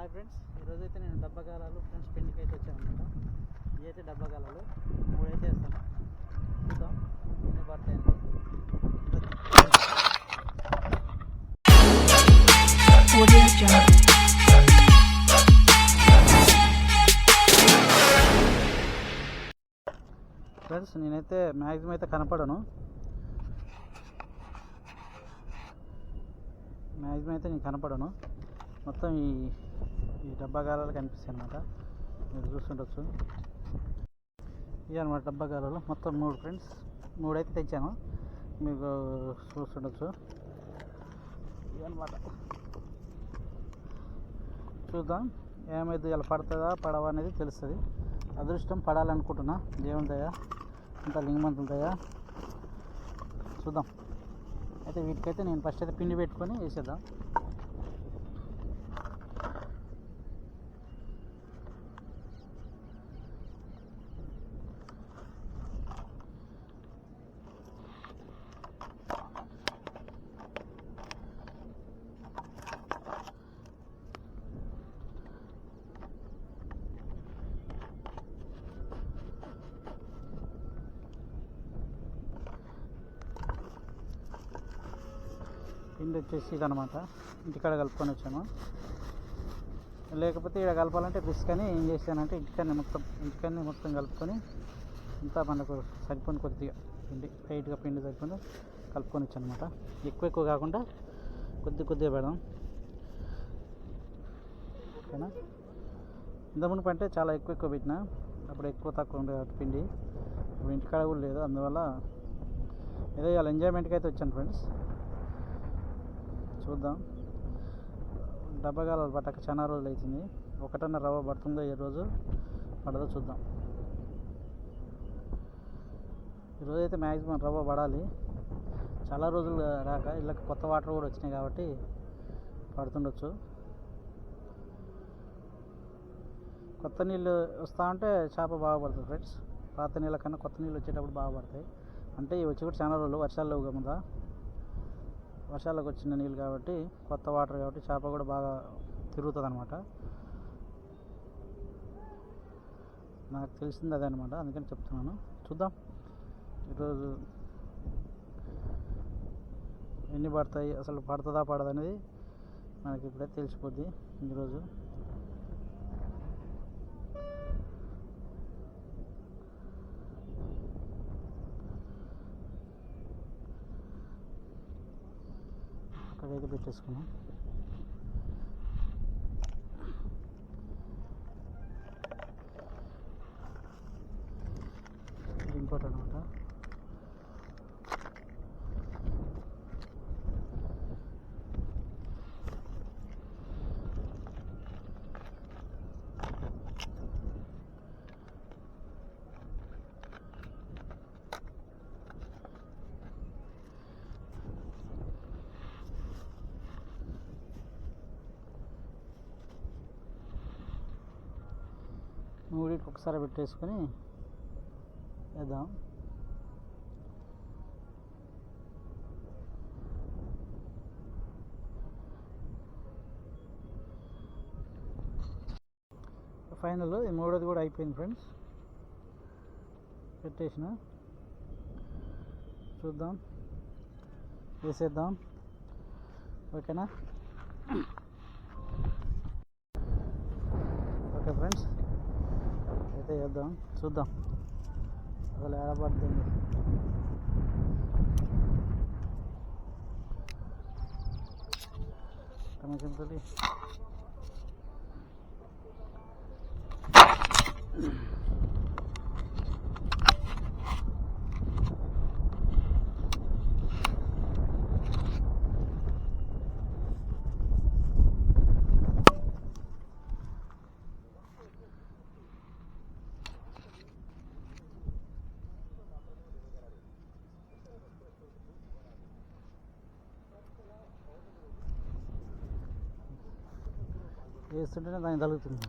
Hi friends ఈరోజు అయితే నేను డబ్బగాలాలు ఫ్రెండ్స్ పెళ్ళికి అయితే వచ్చాను అనమాట ఇవైతే డబ్బగాలాలు. మూడైతే వేస్తాను. చూద్దాం. ఎన్ని పడతాయండి? ఫ్రెండ్స్ నేనైతే మ్యాక్సిమం అయితే కనపడను. మ్యాక్సిమం అయితే నేను కనపడను. మొత్తం ఈ ఈ డబ్బాగాలాలు కనిపిస్తాయి అనమాట మీరు చూస్తుండొచ్చు. ఇవి అనమాట డబ్బాగాలాలు మొత్తం మూడు ఫ్రెండ్స్ మూడు అయితే తెచ్చాను. మీకు చూస్తుండొచ్చు. ఇవి అనమాట చూద్దాం. ఏమైతే ఇలా పడుతుందా పడవా అనేది తెలుస్తుంది. అదృష్టం పడాలనుకుంటున్నా. దేవుని దయ అంత లింగమంతుల దయ. చూద్దాం. అయితే వీటికైతే నేను ఫస్ట్ అయితే పిండి పెట్టుకొని వేసేద్దాం. పిండి వచ్చేసి ఇదనమాట ఇంటికాడ కలుపుకొని వచ్చాను. లేకపోతే ఇక్కడ కలపాలంటే రిస్క్ అని ఏం చేశానంటే ఇంటికన్నీ మొత్తం ఇంటికన్నీ మొత్తం కలుపుకొని అంతా మనకు సరిపోని కొద్దిగా పిండి లైట్గా పిండి సరిపోని కలుపుకొని వచ్చాను అనమాట ఎక్కువ ఎక్కువ కాకుండా కొద్ది కొద్దిగా పెడదాం. ఓకేనా? ఇంతకుముందు అంటే చాలా ఎక్కువ ఎక్కువ పెట్టిన అప్పుడు ఎక్కువ తక్కువ ఉండే కాబట్టి పిండి. ఇప్పుడు ఇంటికాడ కూడా లేదు అందువల్ల ఏదో ఇవాళ ఎంజాయ్మెంట్కి అయితే వచ్చాను ఫ్రెండ్స్ చూద్దాం. డబ్బగాలు పట్టక చాలా రోజులు అవుతుంది ఒకటన్న రవ్వ పడుతుందో ఈ రోజు? పడదో చూద్దాం. ఈరోజు అయితే మ్యాక్సిమం రవ్వ పడాలి. చాలా రోజులు రాక ఇళ్ళకి కొత్త వాటర్ కూడా వచ్చినాయి కాబట్టి పడుతుండొచ్చు. కొత్త నీళ్ళు వస్తూ ఉంటే చేప బాగా పడుతుంది ఫ్రెండ్స్. పాత నీళ్ళ కన్నా కొత్త నీళ్ళు వచ్చేటప్పుడు బాగా పడతాయి. అంటే ఇవి వచ్చి కూడా చాలా రోజులు వర్షాలు లేవు కదా వర్షాలకు వచ్చిన నీళ్ళు కాబట్టి కొత్త వాటర్ కాబట్టి చేప కూడా బాగా తిరుగుతుంది అనమాట నాకు తెలిసింది అదే అనమాట అందుకని చెప్తున్నాను. చూద్దాం. ఈరోజు ఎన్ని పడతాయి అసలు పడుతుందా పడదనేది మనకి ఇప్పుడే తెలిసిపోద్ది ఈరోజు. అక్కడైతే పెట్టేసుకున్నాం. ఇంకోటి అనమాట మూడింటికి ఒకసారి పెట్టేసుకొని వేద్దాం. ఫైనల్ ఈ మూడోది కూడా అయిపోయింది ఫ్రెండ్స్. పెట్టేసిన. చూద్దాం. వేసేద్దాం. ఓకేనా? Okay friends. అయితే చేద్దాం చూద్దాం అసలు ఏడబడుతుంది టమాటం తోటి వేస్తుంటేనే దానికి తగులుతుంది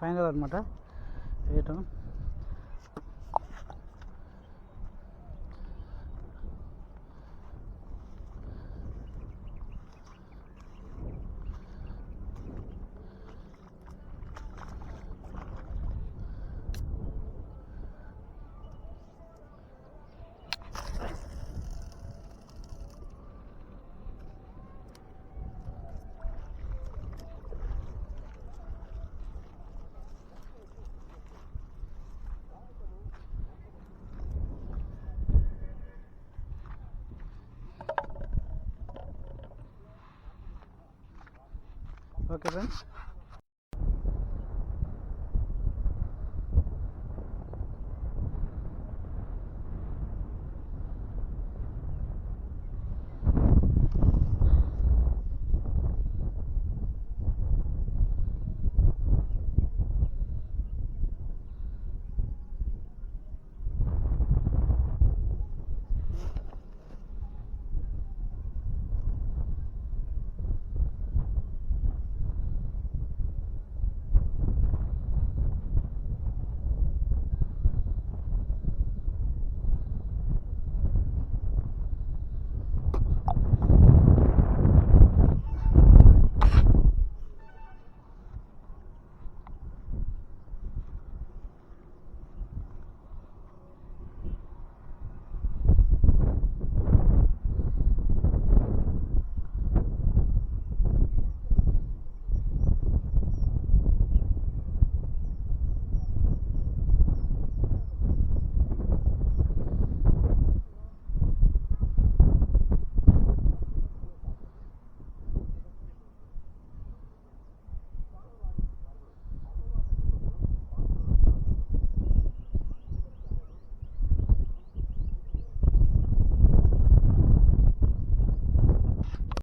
ఫైనల్ అనమాట రేటు ఓకే ఫ్రెండ్స్